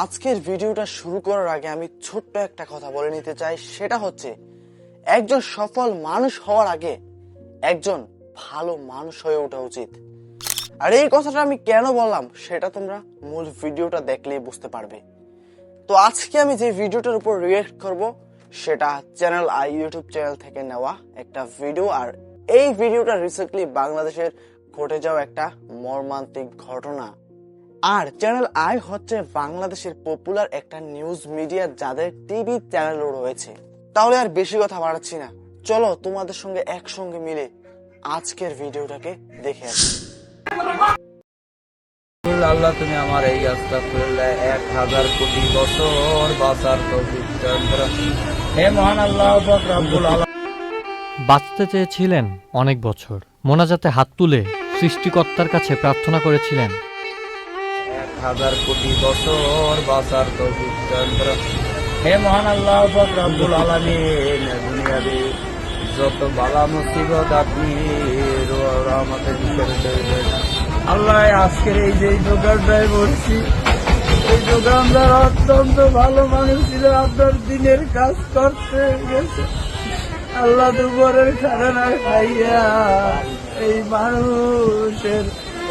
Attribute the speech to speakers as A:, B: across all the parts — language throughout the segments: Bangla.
A: আজকের ভিডিওটা শুরু করার আগে আমি ছোট্ট একটা কথা বলে নিতে চাই। সেটা হচ্ছে, একজন সফল মানুষ হওয়ার আগে একজন ভালো মানুষ হয়ে ওঠা উচিত। আর এই কথাটা আমি কেন বললাম, সেটা তোমরা মূল ভিডিওটা দেখলেই বুঝতে পারবে। তো আজকে আমি যে ভিডিওটার উপর রিয়েক্ট করব, সেটা চ্যানেল আই, ইউটিউব চ্যানেল থেকে নেওয়া একটা ভিডিও আর এই ভিডিওটা রিসেন্টলি বাংলাদেশের ঘটে যাওয়া একটা মর্মান্তিক ঘটনা। আর চ্যানেল আই হচ্ছে বাংলাদেশের পপুলার একটা নিউজ মিডিয়া যাদের টিভি চ্যানেলও রয়েছে। তাহলে আর বেশি কথা বাড়াচ্ছি না। চলো তোমাদের সঙ্গে একসঙ্গে মিলে আজকের ভিডিওটাকে দেখে আসি।
B: আল্লাহ তুমি আমার এই আস্তাগফিরুল্লাহ এক হাজার কোটি বছর বাঁচার হে মহান আল্লাহ পাক রব্বুল আলামিন।
C: বাঁচতে চেয়েছিলেন অনেক বছর। মোনাজাতে হাত তুলে সৃষ্টিকর্তার কাছে প্রার্থনা করেছিলেন।
B: হাজার কোটি বছর বাঁচার তৌফিক দান করো। হে মহান আল্লাহ রব্বুল আলামিন যত বালা মুসিবত আপনি রহমতের আল্লাহ আজকের এই যে দোকানটায় বলছি, এই দোকানদার অত্যন্ত ভালো মানুষ ছিল আপনার দিনের কাজ করতে গেছে আল্লাহ দুপুরের খানা খাইয়া এই মানুষের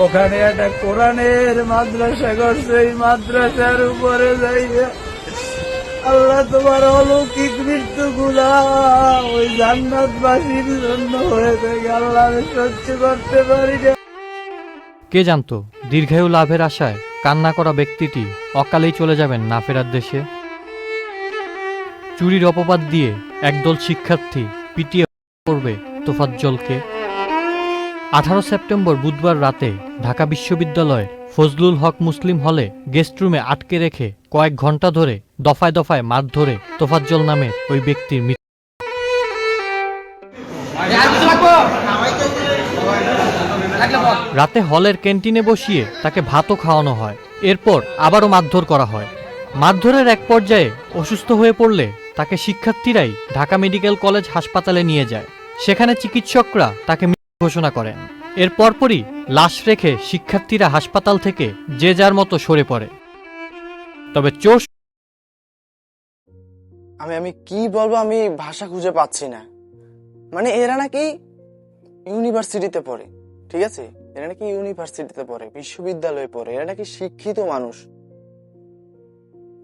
B: ওখানে একটা কোরআনের মাদ্রাসা করছে এই মাদ্রাসার উপরে যাইয়া আল্লাহ তোমার অলৌকিক মৃত্যু গুলা ওই জান্নাতবাসীর জন্য হয়ে থাকে। আল্লাহ আমি সহ্য করতে পারি না।
C: কে জানতো, দীর্ঘায়ু লাভের আশায় কান্না করা ব্যক্তিটি অকালেই চলে যাবেন না ফেরার দেশে? চুরির অপবাদ দিয়ে একদল শিক্ষার্থী পিটিয়ে করবে তোফাজ্জলকে? আঠারো সেপ্টেম্বর বুধবার রাতে ঢাকা বিশ্ববিদ্যালয়ের ফজলুল হক মুসলিম হলে গেস্ট রুমে আটকে রেখে কয়েক ঘণ্টা ধরে দফায় দফায় মার ধরে তোফাজ্জল নামের ওই ব্যক্তির মৃত্যু। রাতে হলের ক্যান্টিনে বসিয়ে তাকে ভাতও খাওয়ানো হয়। এরপর আবারও মারধর করা হয়। মারধরের এক পর্যায়ে অসুস্থ হয়ে পড়লে তাকে শিক্ষার্থীরাই ঢাকা মেডিকেল কলেজ হাসপাতালে নিয়ে যায়। সেখানে চিকিৎসকরা তাকে ঘোষণা করেন। এর পরপরই লাশ রেখে শিক্ষার্থীরা হাসপাতাল থেকে যে যার মতো সরে পড়ে। তবে চোর
A: আমি আমি কি বলব, আমি ভাষা খুঁজে পাচ্ছি না। মানে এরা নাকি ইউনিভার্সিটিতে পড়ে, ঠিক আছে? এরা নাকি ইউনিভার্সিটিতে পড়ে, বিশ্ববিদ্যালয়ে পড়ে, এরা নাকি শিক্ষিত মানুষ।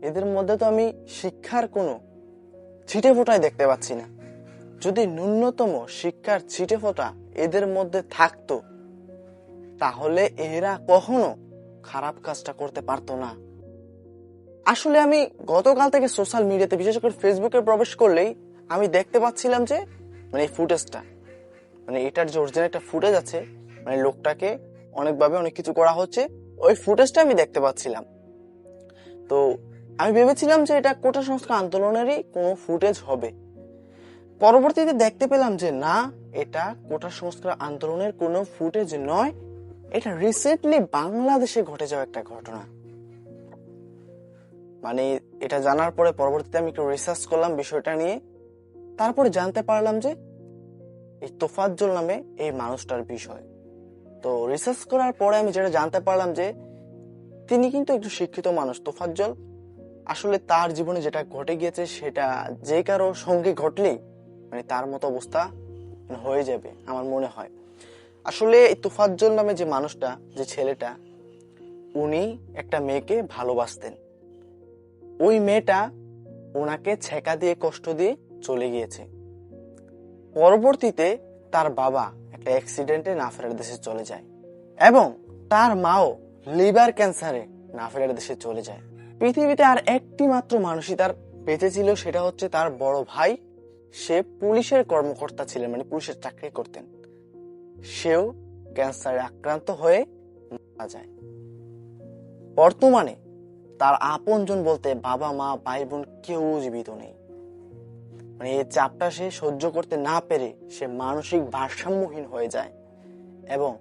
A: এদের মধ্যে তো আমি শিক্ষার কোনো ছিটে ফোটাই দেখতে পাচ্ছি না। যদি ন্যূনতম শিক্ষার ছিটে ফোটা এদের মধ্যে থাকতো, তাহলে এরা কখনো খারাপ কাজটা করতে পারতো না। আসলে আমি গতকাল থেকে সোশ্যাল মিডিয়াতে, বিশেষ করে ফেসবুকে প্রবেশ করলেই আমি দেখতে পাচ্ছিলাম যে মানে এই ফুটেজটা মানে এটার যে অরিজিনাল একটা ফুটেজ আছে মানে লোকটাকে অনেকভাবে অনেক কিছু করা হচ্ছে, ওই ফুটেজটা আমি দেখতে পাচ্ছিলাম। তো আমি ভেবেছিলাম যে এটা কোটা সংস্কার আন্দোলনেরই কোনো ফুটেজ হবে। পরবর্তীতে দেখতে পেলাম যে না, এটা কোটা সংস্কার আন্দোলনের কোনো ফুটেজ নয়। এটা রিসেন্টলি বাংলাদেশে ঘটে যাওয়া একটা ঘটনা। মানে এটা জানার পরে পরবর্তীতে আমি একটু রিসার্চ করলাম বিষয়টা নিয়ে। তারপরে জানতে পারলাম যে এই তোফাজ্জল নামে এই মানুষটার বিষয়। তো রিসার্চ করার পরে আমি যেটা জানতে পারলাম যে তিনি কিন্তু একটু শিক্ষিত মানুষ, তোফাজ্জল। আসলে তার জীবনে যেটা ঘটে গিয়েছে সেটা যে কারও সঙ্গে ঘটলেই মানে তার মতো অবস্থা হয়ে যাবে আমার মনে হয়। আসলে তোফাজ্জল নামে যে মানুষটা, যে ছেলেটা, উনি একটা মেয়েকে ভালোবাসতেন। ওই মেয়েটা ওনাকে ছেকা দিয়ে, কষ্ট দিয়ে চলে গিয়েছে। পরবর্তীতে তার বাবা একটা অ্যাক্সিডেন্টে নাফেরার দেশে চলে যায় এবং তার মাও লিভার ক্যান্সারে নাফেরার দেশে চলে যায়। পৃথিবীতে আর একটি মাত্র মানুষই তার বেঁচে ছিল, সেটা হচ্ছে তার বড় ভাই সে পুলিশের কর্মকর্তা ছিলেন মানে পুলিশের চাকরি করতেন। সেও ক্যান্সারে আক্রান্ত হয়ে মারা যায়। বর্তমানে তার আপনজন বলতে বাবা, মা, ভাই, বোন কেউ জীবিত নেই। মানে এই চাপটা সে সহ্য করতে না পেরে সে মানসিক ভারসাম্যহীন হয়ে যায় এবং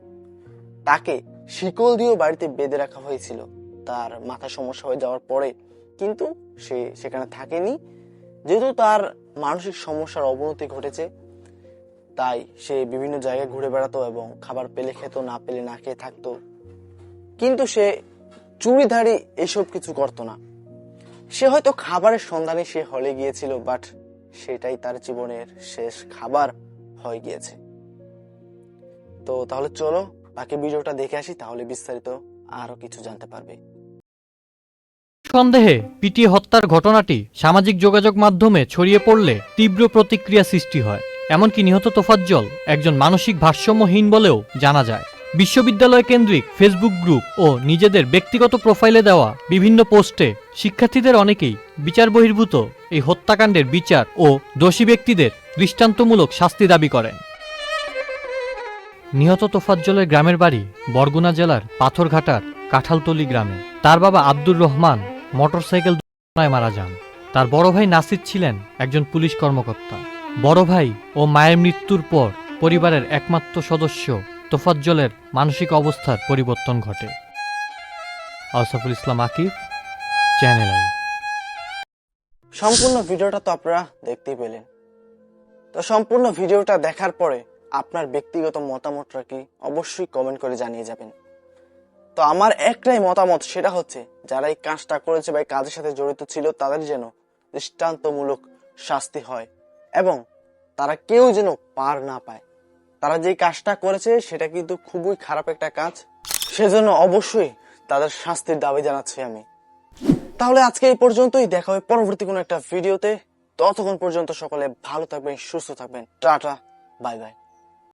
A: তাকে শিকল দিয়েও বাড়িতে বেঁধে রাখা হয়েছিল। তার মাথা সমস্যা হয়ে যাওয়ার পরে কিন্তু সে সেখানে থাকেনি। যেহেতু তার মানসিক সমস্যার অবনতি ঘটেছে, তাই সে বিভিন্ন জায়গায় ঘুরে বেড়াতো এবং খাবার পেলে খেত, না পেলে না খেয়ে থাকতো। কিন্তু সে চুরিধারি এসব কিছু করতো না। সে হয়তো খাবারের সন্ধানে সে হলে গিয়েছিল, বাট সেটাই তার জীবনের শেষ খাবার হয়ে গিয়েছে। তো তাহলে চলো, বাকি ভিডিওটা দেখে আসি, তাহলে বিস্তারিত আরও কিছু জানতে পারবে।
C: সন্দেহে পিটিয়ে হত্যার ঘটনাটি সামাজিক যোগাযোগ মাধ্যমে ছড়িয়ে পড়লে তীব্র প্রতিক্রিয়া সৃষ্টি হয়। এমনকি নিহত তোফাজ্জল একজন মানসিক ভারসাম্যহীন বলেও জানা যায়। বিশ্ববিদ্যালয় কেন্দ্রিক ফেসবুক গ্রুপ ও নিজেদের ব্যক্তিগত প্রোফাইলে দেওয়া বিভিন্ন পোস্টে শিক্ষার্থীদের অনেকেই বিচার বহির্ভূত এই হত্যাকাণ্ডের বিচার ও দোষী ব্যক্তিদের দৃষ্টান্তমূলক শাস্তি দাবি করেন। নিহত তোফাজ্জলের গ্রামের বাড়ি বরগুনা জেলার পাথরঘাটার কাঁঠালতলি গ্রামে। তার বাবা আব্দুর রহমান মোটরসাইকেল দুর্ঘটনায় মারা যান। তার বড় ভাই নাসির ছিলেন একজন পুলিশ কর্মকর্তা। বড় ভাই ও মায়ের মৃত্যুর পর পরিবারের একমাত্র সদস্য তোফাজ্জলের মানসিক অবস্থার পরিবর্তন ঘটে। Ausaful Islam Akib, channel I.
A: সম্পূর্ণ ভিডিওটা তো আপনারা দেখতেই পেলেন। তো সম্পূর্ণ ভিডিওটা দেখার পরে আপনার ব্যক্তিগত মতামতটা কি অবশ্যই কমেন্ট করে জানিয়ে যাবেন। তো আমার একটাই মতামত, সেটা হচ্ছে যারা এই কাজটা করেছে বা এই কাজের সাথে জড়িত ছিল, তাদের যেন দৃষ্টান্তমূলক শাস্তি হয় এবং তারা কেউ যেন পার না পায়। তারা যে কাজটা করেছে, সেটা কিন্তু খুবই খারাপ একটা কাজ। সেজন্য অবশ্যই তাদের শাস্তির দাবি জানাচ্ছি আমি। তাহলে আজকে এই পর্যন্তই। দেখা হবে পরবর্তী কোনো একটা ভিডিওতে। ততক্ষণ পর্যন্ত সকলে ভালো থাকবেন, সুস্থ থাকবেন। Tata, bye bye.